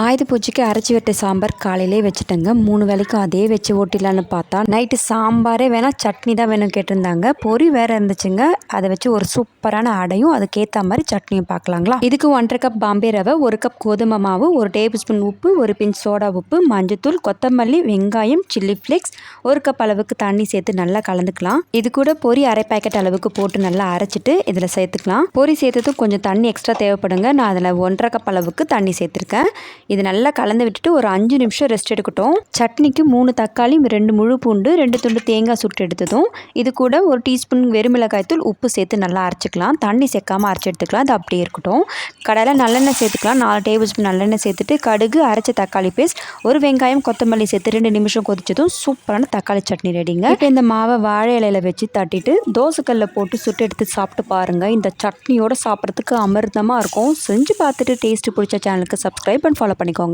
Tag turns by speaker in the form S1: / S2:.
S1: ஆயுத பூஜைக்கு அரைச்சி வெட்ட சாம்பார் காலையிலே வச்சுட்டேங்க. மூணு வேலைக்கும் அதே வச்சு ஓட்டிடலான்னு பார்த்தா நைட்டு சாம்பாரே வேணால் சட்னி தான் வேணும் கேட்டிருந்தாங்க. பொரி வேறு இருந்துச்சுங்க. அதை வச்சு ஒரு சூப்பரான அடையும். அதுக்கேற்ற மாதிரி சட்னியும் பார்க்கலாங்களா? இதுக்கு ஒன்றரை கப் பாம்பே ரவை ஒரு கப் கோதுமை மாவு ஒரு டேபிள் ஸ்பூன் உப்பு ஒரு பிஞ்ச் சோடா உப்பு மஞ்சத்தூள் கொத்தமல்லி வெங்காயம் சில்லி ஃப்ளேக்ஸ் ஒரு கப் அளவுக்கு தண்ணி சேர்த்து நல்லா கலந்துக்கலாம். இது கூட பொரி அரை பேக்கெட் அளவுக்கு போட்டு நல்லா அரைச்சிட்டு இதில் சேர்த்துக்கலாம். பொரி சேர்த்ததும் கொஞ்சம் தண்ணி எக்ஸ்ட்ரா தேவைப்படுங்க. நான் அதில் ஒன்றரை கப் அளவுக்கு தண்ணி சேர்த்துருக்கேன். இது நல்லா கலந்து விட்டுட்டு ஒரு அஞ்சு நிமிஷம் ரெஸ்ட் எடுக்கட்டும். சட்னிக்கு மூணு தக்காளி ரெண்டு முழு பூண்டு ரெண்டு துண்டு தேங்காய் சுட்டு எடுத்ததும் இது கூட ஒரு டீஸ்பூன் வெறுமிளகாய் தூள் உப்பு சேர்த்து நல்லா அரைச்சிக்கலாம். தண்ணி சேர்க்காமல் அரைச்சி எடுத்துக்கலாம். அது அப்படியே இருக்கட்டும். கடையில் நல்லெண்ணெய் சேர்த்துக்கலாம். நாலு டேபிள் ஸ்பூன் நல்லெண்ணெய் சேர்த்துட்டு கடுகு அரைச்ச தக்காளி பேஸ்ட் ஒரு வெங்காயம் கொத்தமல்லி சேர்த்து ரெண்டு நிமிஷம் கொதிச்சதும் சூப்பரான தக்காளி சட்னி ரெடிங்க இப்போ இந்த மாவை வாழை இலையில வச்சு தட்டிட்டு தோசைக்கல்ல போட்டு சுட்டு எடுத்து சாப்பிட்டு பாருங்கள் இந்த சட்னியோட சாப்பிட்றதுக்கு அமிர்தமாக இருக்கும். செஞ்சு பார்த்துட்டு டேஸ்ட்டு பிடிச்ச சேனலுக்கு சப்ஸ்கிரைப் அண்ட் ஃபாலோ பண்ணிக்கோங்க.